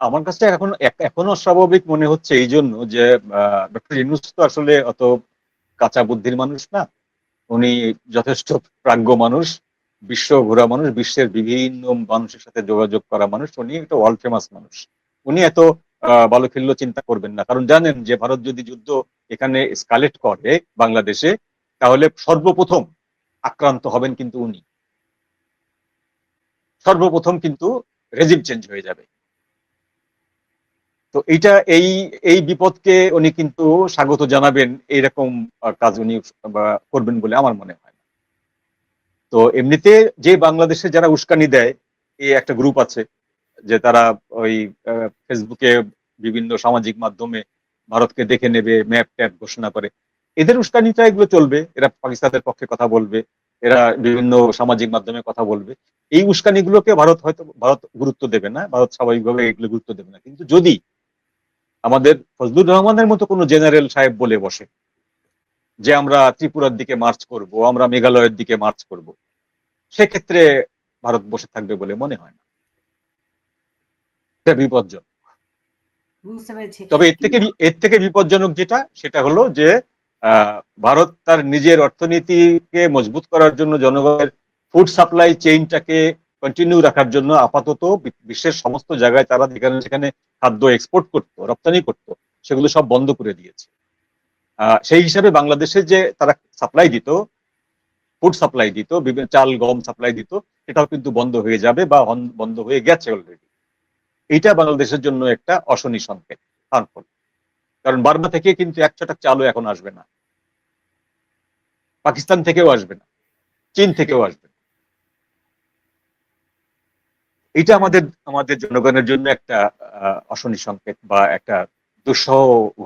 আমার কাছে এখন, এখনও স্বাভাবিক মনে হচ্ছে এই জন্য যে ডক্টর ইনুস তো আসলে অত কাঁচা বুদ্ধির মানুষ না। উনি যথেষ্ট প্রাজ্ঞ মানুষ, বিশ্ব ঘোরা মানুষ, বিশ্বের বিভিন্ন মানুষের সাথে যোগাযোগ করা মানুষ। উনি একটা ওয়ার্ল্ড ফেমাস মানুষ। উনি এত ভালো খেললো চিন্তা করবেন না। কারণ জানেন যে, ভারত যদি যুদ্ধ এখানে স্কালেট করে বাংলাদেশে, তাহলে সর্বপ্রথম আক্রান্ত হবেন কিন্তু উনি। সর্বপ্রথম কিন্তু রেজিম চেঞ্জ হয়ে যাবে। তো এইটা এই এই বিপদকে উনি কিন্তু স্বাগত জানাবেন, এইরকম কাজ উনি করবেন বলে আমার মনে হয়। তো এমনিতে যে বাংলাদেশে যারা উস্কানি দেয় এই একটা গ্রুপ আছে, যে তারা ওই ফেসবুকে বিভিন্ন সামাজিক মাধ্যমে ভারতকে দেখে নেবে ম্যাপ ট্যাপ ঘোষণা করে। এদের উস্কানিটা এগুলো চলবে, এরা পাকিস্তানের পক্ষে কথা বলবে, এরা বিভিন্ন সামাজিক মাধ্যমে কথা বলবে। এই উস্কানিগুলোকে ভারত হয়তো, ভারত গুরুত্ব দেবে না, ভারত স্বাভাবিকভাবে এগুলো গুরুত্ব দেবে না। কিন্তু যদি আমাদের ফজলুর রহমানের মতো কোনো জেনারেল সাহেব বলে বসে। যে আমরা ত্রিপুরার দিকে মার্চ করব আমরা মেঘালয়ের দিকে মার্চ করব। সেক্ষেত্রে ভারত বসে থাকবে বলে মনে হয় না। বিপজ্জনক। তবে এর থেকে এর থেকে বিপজ্জনক যেটা সেটা হলো যে ভারত তার নিজের অর্থনীতিকে মজবুত করার জন্য জনগণের ফুড সাপ্লাই চেইনটাকে কন্টিনিউ রাখার জন্য আপাতত বিশ্বের সমস্ত জায়গায় তারা যেখানে সেখানে খাদ্য এক্সপোর্ট করতো, রপ্তানি করতো, সেগুলো সব বন্ধ করে দিয়েছে। সেই হিসাবে বাংলাদেশে যে তারা সাপ্লাই দিত ফুড সাপ্লাই দিত, বিভিন্ন চাল, গম সাপ্লাই দিত, এটাও কিন্তু বন্ধ হয়ে যাবে বা বন্ধ হয়ে গেছে অলরেডি এইটা বাংলাদেশের জন্য একটা অশনি সংকেত হার্মফুল কারণ বার্মা থেকে কিন্তু এক ছটাক চালও এখন আসবে না। পাকিস্তান থেকেও আসবে না। চীন থেকেও আসবে এটা আমাদের আমাদের জনগণের জন্য একটা অশনি সংকেত বা একটা দুঃসহ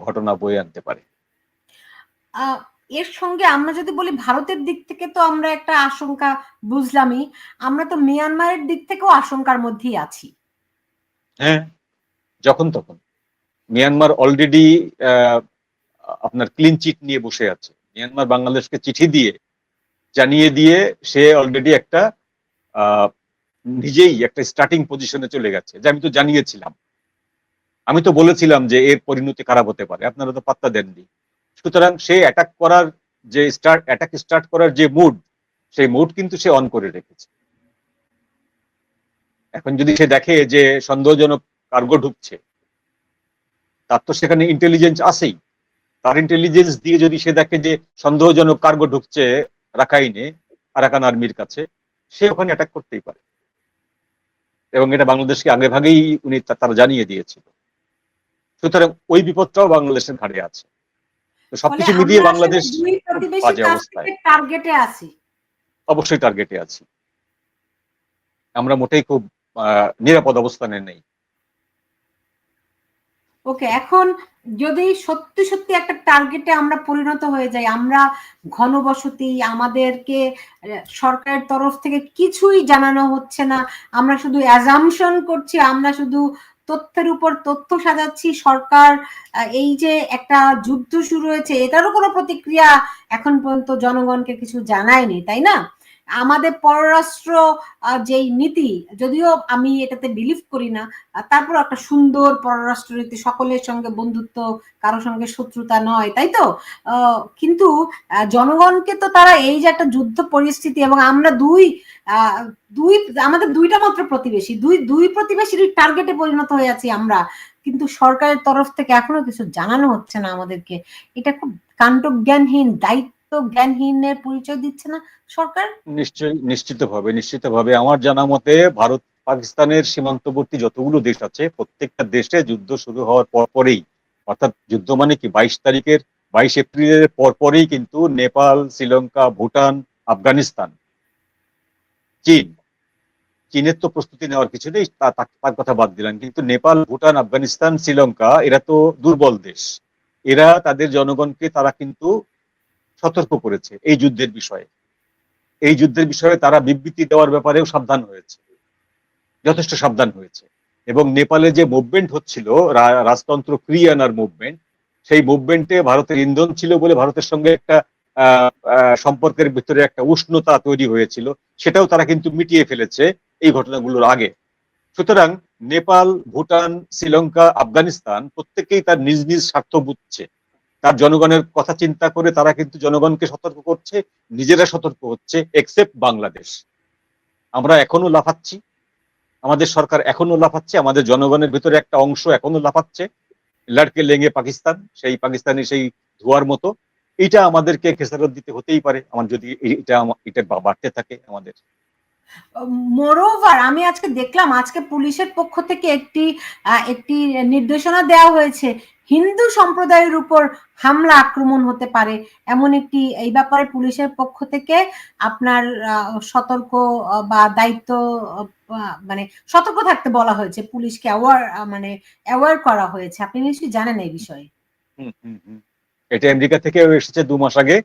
ঘটনা বয়ে আনতে পারে। এর সঙ্গে আমরা যদি বলি ভারতের দিক থেকে তো আমরা একটা আশঙ্কা বুঝলামই আমরা তো মিয়ানমারের দিক থেকেও আশঙ্কার মধ্যেই আছি। হ্যাঁ যখন তখন। মিয়ানমার অলরেডি আপনার ক্লিন চিট নিয়ে বসে আছে। মিয়ানমার বাংলাদেশকে চিঠি দিয়ে জানিয়ে দিয়ে সে অলরেডি একটা নিজেই একটা স্টার্টিং পজিশনে চলে গেছে, যে আমি তো জানিয়েছিলাম। আমি তো বলেছিলাম যে এর পরিণতি খারাপ হতে পারে, আপনারা তো পাত্তা দেননি। সুতরাং সে অ্যাটাক করার যে স্টার্ট অ্যাটাক স্টার্ট করার যে মুড সেই মুড কিন্তু সে অন করে রেখেছে। এখন যদি সে দেখে যে সন্দেহজনক কার্গো ঢুকছে, তার তো সেখানে ইন্টেলিজেন্স আছেই। তার ইন্টেলিজেন্স দিয়ে যদি সে দেখে যে সন্দেহজনক কার্গো ঢুকছে রাখাইনে, আরাকান আর্মির কাছে, সে ওখানে অ্যাটাক করতেই পারে। এবং এটা বাংলাদেশকে আগে ভাগেই উনি তারা জানিয়ে দিয়েছিল। সুতরাং ওই বিপদটাও বাংলাদেশের ঘাড়ে আছে। সবকিছু মিলিয়ে বাংলাদেশ বাজে অবস্থায়। টার্গেটে আছি। অবশ্যই টার্গেটে আছি। আমরা মোটেই খুব নিরাপদ অবস্থানে নেই। ওকে এখন যদি সত্যি সত্যি একটা টার্গেটে আমরা পরিণত হয়ে যাই, আমরা ঘনবসতি, আমাদেরকে সরকারের তরফ থেকে কিছুই জানানো হচ্ছে না, আমরা শুধু অ্যাজামশন করছি, আমরা শুধু তথ্যের উপর তথ্য সাজাচ্ছি, সরকার এই যে একটা যুদ্ধ শুরু হয়েছে, এটারও কোনো প্রতিক্রিয়া এখন পর্যন্ত জনগণকে কিছু জানায়নি, তাই না? আমাদের পররাষ্ট্র যেই নীতি, যদিও আমি এটাতে বিলিভ করি না তারপর একটা সুন্দর পররাষ্ট্র নীতি, সকলের সঙ্গে বন্ধুত্ব, কারও সঙ্গে শত্রুতা নয়, তাই তো? কিন্তু জনগণকে তো তারা এই যে একটা যুদ্ধ পরিস্থিতি এবং আমরা দুই দুই, আমাদের দুইটা মাত্র প্রতিবেশী, দুই দুই প্রতিবেশীর টার্গেটে পরিণত হয়ে আছি আমরা। কিন্তু সরকারের তরফ থেকে এখনও কিছু জানানো হচ্ছে না আমাদেরকে। এটা খুব কাণ্ডজ্ঞানহীন, দায়িত্ব জ্ঞানহীনের পরিচয় দিচ্ছে না সরকার? নিশ্চয়ই, নিশ্চিতভাবে নিশ্চিতভাবে আমার জানা মতে ভারত পাকিস্তানের সীমান্তবর্তী যতগুলো দেশ আছে, প্রত্যেকটা দেশে যুদ্ধ শুরু হওয়ার পর পরেই, অর্থাৎ যুদ্ধ মানে কি? বাইশ তারিখের, বাইশ এপ্রিলের পর পরেই কিন্তু নেপাল, শ্রীলঙ্কা, ভুটান, আফগানিস্তান, চীন, চীনের তো প্রস্তুতি নেওয়ার কিছু নেই তার কথা বাদ দিলাম। কিন্তু নেপাল, ভুটান, আফগানিস্তান, শ্রীলঙ্কা, এরা তো দুর্বল দেশ। এরা তাদের জনগণকে, তারা কিন্তু সতর্ক করেছে এই যুদ্ধের বিষয়ে। এই যুদ্ধের বিষয়ে তারা বিবৃতি দেওয়ার ব্যাপারেও সাবধান হয়েছে। যথেষ্ট সাবধান হয়েছে। এবং নেপালে যে মুভমেন্ট হচ্ছিল রাজতন্ত্র ফ্রি আনার মুভমেন্ট সেই মুভমেন্টে ভারতের ইন্ধন ছিল বলে ভারতের সঙ্গে একটা সম্পর্কের ভিতরে একটা উষ্ণতা তৈরি হয়েছিল, সেটাও তারা কিন্তু মিটিয়ে ফেলেছে এই ঘটনাগুলোর আগে। সুতরাং নেপাল, ভুটান, শ্রীলঙ্কা, আফগানিস্তান প্রত্যেকেই তার নিজ নিজ স্বার্থ বুঝছে তার জনগণের কথা চিন্তা করে তারা কিন্তু জনগণকে সতর্ক করছে, নিজেরা সতর্ক হচ্ছে এক্সেপ্ট বাংলাদেশ। আমরা এখনও লাফাচ্ছি, আমাদের সরকার এখনও লাফাচ্ছে, আমাদের জনগণের ভিতরে একটা অংশ এখনও লাফাচ্ছে লাড়কে লেঙ্গে পাকিস্তান, সেই পাকিস্তানি সেই ধোয়ার মতো। এটা আমাদেরকে খেসারত দিতে হতেই পারে, আমার যদি এটা এটা বাড়তে থাকে আমাদের। মোরওভার আমি আজকে দেখলাম, আজকে পুলিশের পক্ষ থেকে একটি একটি নির্দেশনা দেওয়া হয়েছে, হিন্দু সম্প্রদায়ের উপর হামলা, আক্রমণ হতে পারে, এমন একটি, এই ব্যাপারে পুলিশের পক্ষ থেকে আপনার সতর্ক বা দায়িত্ব মানে সতর্ক থাকতে বলা হয়েছে, পুলিশকে অ্যাওয়ার মানে অ্যাওয়ার করা হয়েছে। আপনি নিশ্চয়ই জানেন এই বিষয়ে। এটা আমেরিকা থেকে এসেছে দু মাস আগে,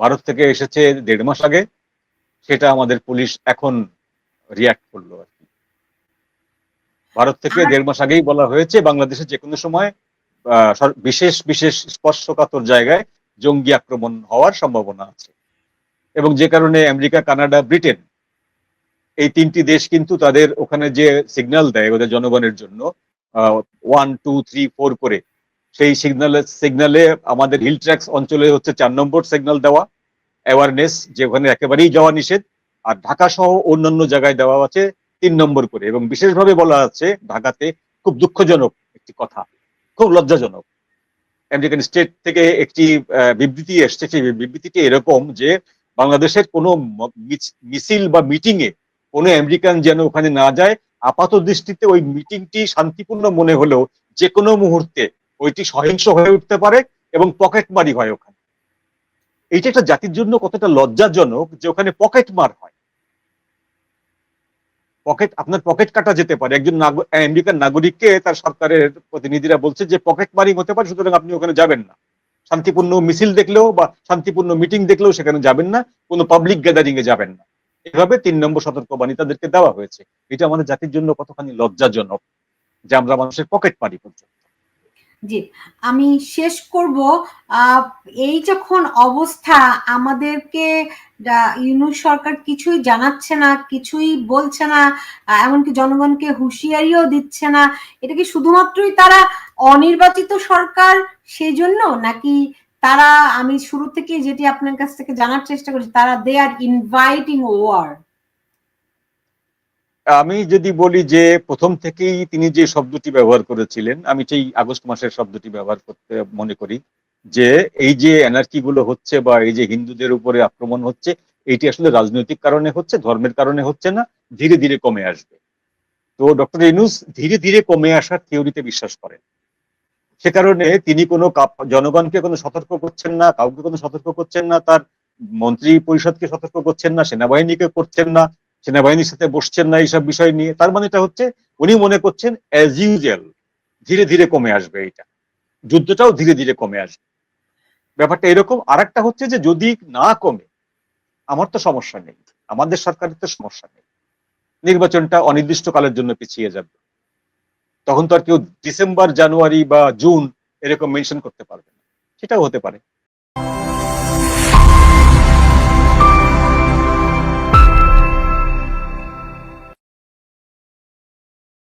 ভারত থেকে এসেছে দেড় মাস আগে। সেটা আমাদের পুলিশ এখন রিয়াক্ট করল আর কি। ভারত থেকে দেড় মাস আগেই বলা হয়েছে বাংলাদেশে যে কোনো সময় বিশেষ বিশেষ স্পর্শকাতর জায়গায় জঙ্গি আক্রমণ হওয়ার সম্ভাবনা আছে। এবং যে কারণে আমেরিকা কানাডা ব্রিটেন এই তিনটি দেশ কিন্তু তাদের ওখানে যে সিগন্যাল দেয় ওদের জনগণের জন্য ওয়ান টু থ্রি ফোর করে সেই সিগন্যালে সিগন্যালে আমাদের হিল ট্র্যাক্স অঞ্চলে হচ্ছে চার নম্বর সিগন্যাল দেওয়া। অ্যাওয়ারনেস যে ওখানে একেবারেই যাওয়া নিষেধ, আর ঢাকা সহ অন্যান্য জায়গায় দেওয়া আছে তিন নম্বর করে, এবং বিশেষভাবে বলা আছে ঢাকাতে খুব দুঃখজনক একটি কথা, খুব লজ্জাজনক। আমেরিকান স্টেট থেকে একটি বিবৃতি এসছে, সেই বিবৃতিটি এরকম যে বাংলাদেশের কোনো মিছিল বা মিটিং এ কোনো আমেরিকান যেন ওখানে না যায়, আপাত দৃষ্টিতে ওই মিটিংটি শান্তিপূর্ণ মনে হলেও যে কোনো মুহূর্তে ওইটি সহিংস হয়ে উঠতে পারে এবং পকেট মারি হয় ওখানে। এইটা একটা জাতির জন্য কতটা লজ্জাজনক যে ওখানে পকেট মার হয়। পকেট, আপনার পকেট কাটা যেতে পারে। একজন আমেরিকান নাগরিককে তার সরকারের প্রতিনিধিরা বলছে যে পকেট মারিং হতে পারে, সুতরাং আপনি ওখানে যাবেন না। শান্তিপূর্ণ মিছিল দেখলেও বা শান্তিপূর্ণ মিটিং দেখলেও সেখানে যাবেন না, কোনো পাবলিক গ্যাদারিং এ যাবেন না। এভাবে তিন নম্বর সতর্কবাণী তাদেরকে দেওয়া হয়েছে। এটা আমাদের জাতির জন্য কতখানি লজ্জাজনক যে আমরা মানুষের পকেট মারি পর্যন্ত। জি আমি শেষ করব। এই যখন অবস্থা আমাদেরকে আহ, ইউনূস সরকার কিছুই জানাচ্ছে না কিছুই বলছে না এমনকি জনগণকে হুঁশিয়ারিও দিচ্ছে না এটা কি শুধুমাত্রই তারা অনির্বাচিত সরকার সেজন্য? নাকি তারা আমি শুরু থেকে যেটি আপনার কাছ থেকে জানার চেষ্টা করছি তারা দে আর ইনভাইটিং ওয়ার আমি যদি বলি যে প্রথম থেকেই তিনি যে শব্দটি ব্যবহার করেছিলেন, আমি সেই আগস্ট মাসের শব্দটি ব্যবহার করতে মনে করি যে এই যে এনার্কি গুলো হচ্ছে বা এই যে হিন্দুদের উপরে আক্রমণ হচ্ছে এইটি আসলে রাজনৈতিক কারণে হচ্ছে, ধর্মের কারণে হচ্ছে না, ধীরে ধীরে কমে আসবে। তো ডক্টর ইনুস ধীরে ধীরে কমে আসার থিওরিতে বিশ্বাস করেন। সে কারণে তিনি কোনো জনগণকে কোনো সতর্ক করছেন না, কাউকে কোনো সতর্ক করছেন না, তার মন্ত্রী পরিষদকে সতর্ক করছেন না, সেনাবাহিনীকে করছেন না সেনাবাহিনীর সাথে বসছেন না এইসব বিষয় নিয়ে, তার মানে এটা হচ্ছে উনি মনে করছেন অ্যাজ ইউজুয়াল ধীরে ধীরে কমে আসবে এটা যুদ্ধটাও ধীরে ধীরে কমে আসবে। ব্যাপারটা এরকম। আর হচ্ছে যে যদি না কমে, আমার তো সমস্যা নেই। আমাদের সরকারের তো সমস্যা নেই। নির্বাচনটা অনির্দিষ্টকালের জন্য পিছিয়ে যাবে। তখন তো আর কেউ ডিসেম্বর জানুয়ারি বা জুন এরকম মেনশন করতে পারবে না। সেটাও হতে পারে।